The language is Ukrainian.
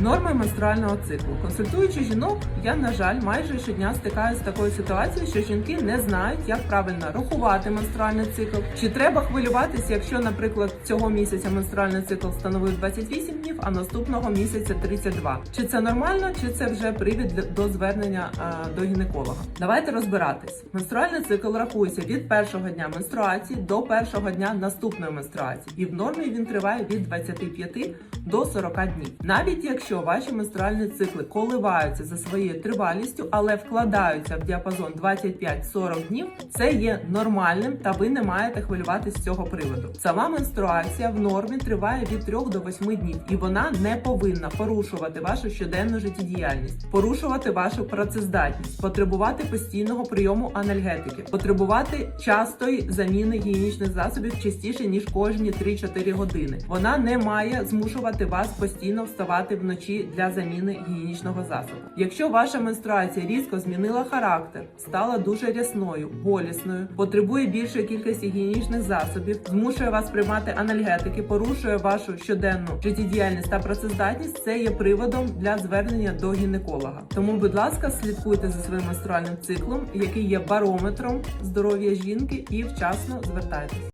Норми менструального циклу. Консультуючи жінок, я, на жаль, майже щодня стикаюся з такою ситуацією, що жінки не знають, як правильно рахувати менструальний цикл. Чи треба хвилюватися, якщо, наприклад, цього місяця менструальний цикл становив 28 днів, а наступного місяця 32. Чи це нормально, чи це вже привід до звернення е, до гінеколога? Давайте розбиратись. Менструальний цикл рахується від першого дня менструації до першого дня наступної менструації, і в нормі він триває від 25 до 40 днів. Навіть якщо ваші менструальні цикли коливаються за своєю тривалістю, але вкладаються в діапазон 25-40 днів, це є нормальним, та ви не маєте хвилюватись з цього приводу. Сама менструація в нормі триває від 3 до 8 днів, і вона не повинна порушувати вашу щоденну життєдіяльність, порушувати вашу працездатність, потребувати постійного прийому анальгетики, потребувати частої заміни гігієнічних засобів частіше ніж кожні 3-4 години. Вона не має змушувати вас постійно вставати вночі для заміни гігієнічного засобу. Якщо ваша менструація різко змінила характер, стала дуже рясною, болісною, потребує більшої кількості гігієнічних засобів, змушує вас приймати анальгетики, порушує вашу щоденну життєдіяльність та працездатність, це є приводом для звернення до гінеколога. Тому, будь ласка, слідкуйте за своїм менструальним циклом, який є барометром здоров'я жінки, і вчасно звертайтесь.